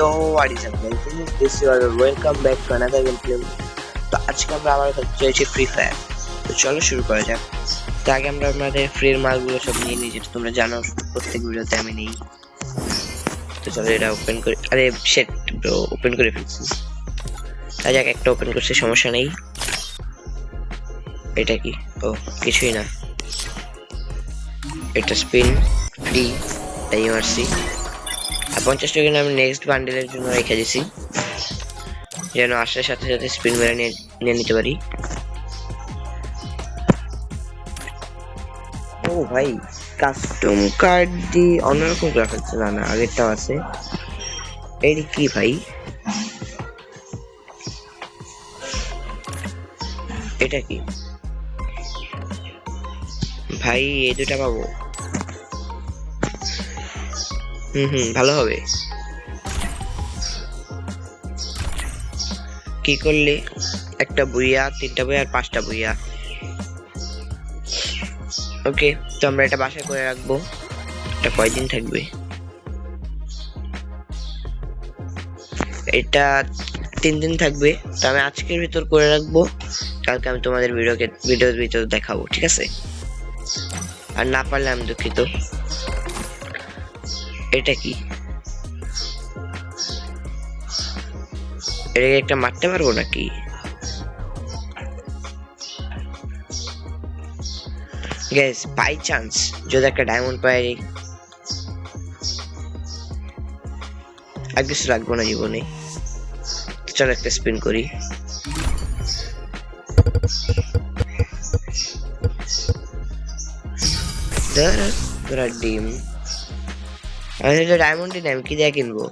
Yo, what is up guys? This is your welcome back to another gameplay. তো আজকে আমরা আবার খেলতে চলেছি ফ্রি ফায়ার তো চলো শুরু করা যাক। তো আগে আমরা আমাদের ফ্রির মালগুলো সব নিয়ে নিই যেটা তোমরা জানো প্রত্যেক ভিডিওতে আমি নেই। তো চলো এটা ওপেন করে। আরে সেট ওপেন করে ফেলছি। তাই যাক একটা ওপেন করছে সমস্যা নেই। এটা কি? ও কিছুই না। এটা স্পিন ফ্রি ইউআরসি পঞ্চাশ টাকা আমি নেক্সট বান্ডেলের জন্য রেখে দিছি। যেন আসার সাথে সাথে স্পিন মেরে নিয়ে নিতে পারি। ও ভাই কাস্টম কার্ড দিয়ে অন্যরকম গ্রাফিক্স না না, আগেরটাও আছে। এইটি কি ভাই? এটা কি? ভাই, এই দুটা পাবো। হুম হুম ভালো হবে। কি করলে? একটা বইয়া, তিনটা বই আর পাঁচটা বইয়া। ওকে, তো আমরা এটা বাসায় করে রাখব। এটা কয়দিন থাকবে? এটা তিন দিন থাকবে। তো আমি আজকের ভিতর করে রাখব। কালকে আমি তোমাদের ভিডিওকে ভিডিওর ভিতর দেখাবো, ঠিক আছে? আর না পারলে আমি দুঃখিত। এটা কি? এটাকে একটা মারতে পারব নাকি? গ্যাস বাই চান্স যদি একটা ডায়মন্ড পাই, আর কিছু লাগবো না জীবনে। চলো একটা স্পিন করি। ডিম। আমি তো ডায়মন্ডই নাই, আমি কি দিয়ে কিনবো?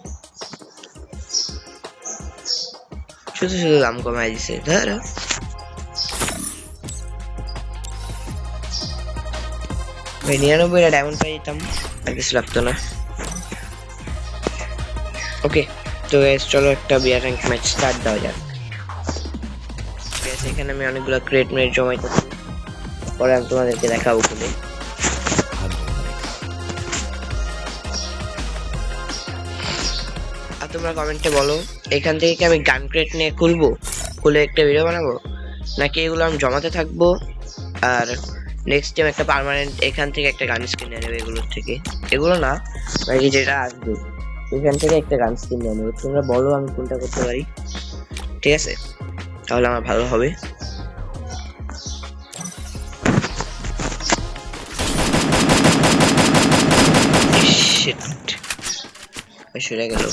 শুধু শুধু দাম কমাই দিছে, ধর। ভাই নিরানব্বইটা ডায়মন্ড পাই যেতাম আর কিছু লাগতো না। ওকে তো চলো একটা বিয়ার র্যাঙ্ক ম্যাচ স্টার্ট দেওয়া যাক। এখানে আমি অনেকগুলো ক্রিয়েট মিনিট জমাইতেছি পরে আমি তোমাদেরকে দেখাবো খুলে। তোমরা কমেন্টে বলো। এখান থেকে কি আমি গান ক্রেট নিয়ে খুলবো? খুলে একটা ভিডিও বানাবো? নাকি এগুলো আমি জমাতে থাকব? আর নেক্সট টাইম একটা পার্মানেন্ট এখান থেকে একটা গান স্কিন নিয়ে নেব এগুলোর থেকে। এগুলো না, নাকি যেটা আসবে। এখান থেকে একটা গান স্কিন নিয়ে নেব। তোমরা বলো আমি কোনটা করতে পারি। ঠিক আছে? তাহলে আমার ভালো হবে. সরে গেল।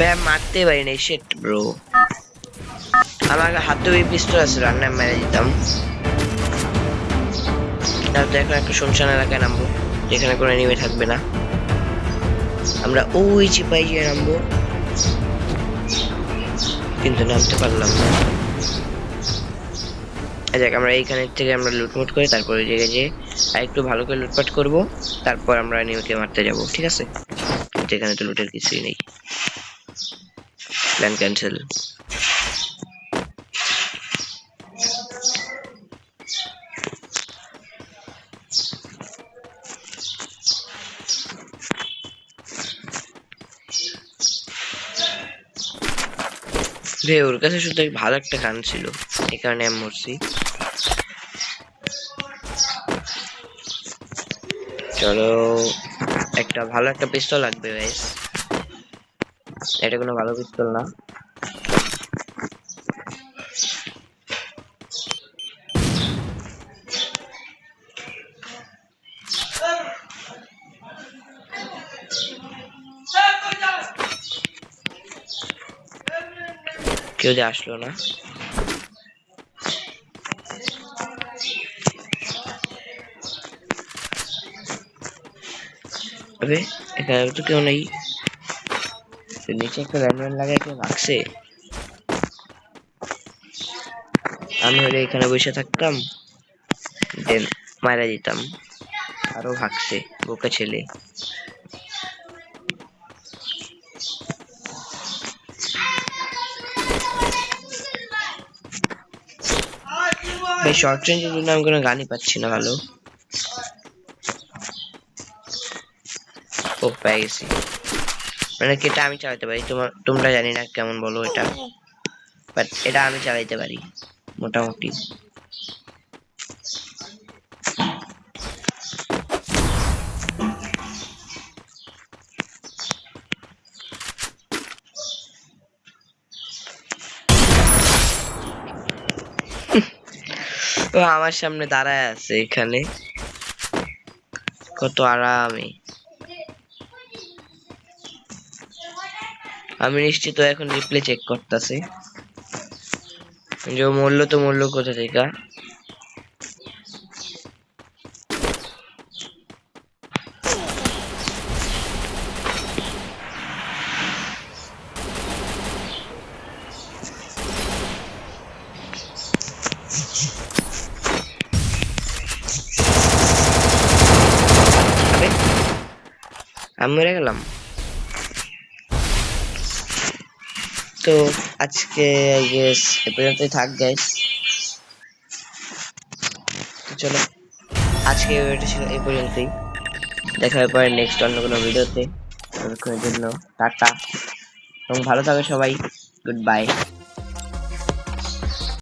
ব্যাম মারতে পারি নাই শেট ব্রো আমার হাতে ওই পিস্তল আছে রান্নায় মেরে দিতাম তারপর এখন একটা শুনশান এলাকায় নামবো যেখানে কোনো এনিমে থাকবে না আমরা ওই চিপাই গিয়ে নামবো কিন্তু নামতে পারলাম না। এই দেখ আমরা এইখানে থেকে আমরা লুটমুট করে তারপরে ওই জায়গায় যেয়ে আর একটু ভালো করে লুটপাট করব, তারপর আমরা নিউকে মারতে যাব, ঠিক আছে? যেখানে তো লুটের কিছুই নেই। Plan cancel. রে, ওর কাছে শুধু ভালো একটা গান ছিল, এই কারণে আমি মরছি। চলো, একটা ভালো একটা পিস্তল লাগবে গাইস এটা কোনো ভালো পিস্তল না। কেউ যে আসলো না। এখানে তো কেউ নেই। फिर नीचे एक रैंडम লাগে আমি হলে এখানে বসে থাকতাম দেন মারা দিতাম, আরও ভাগছে বোকা ছেলে। শর্ট রেঞ্জের জন্য আমি কোনো গানই পাচ্ছি না, ভালো। ও, পেয়ে গেছি। মানে কি এটা আমি চালাতে পারি? তোমার, তোমরা জানি না কেমন বলো এটা। বাট এটা আমি চালাইতে পারি, মোটামুটি। ও আমার সামনে দাঁড়ায় আছে এখানে। কত আরামে। আমি নিশ্চিত এখন রিপ্লে চেক করতেছে। যে মূল্য তো মূল্য কোথা থেকে? আমি মরে গেলাম? তো আজকে আই গেস এ পর্যন্তই থাক গাইস তো চলো, আজকে ভিডিওটা ছিল এই পর্যন্তই। দেখা হবে পরে নেক্সট অন্য কোনো ভিডিওতে ততক্ষণের জন্য টাটা। এবং ভালো থাকে সবাই। Good bye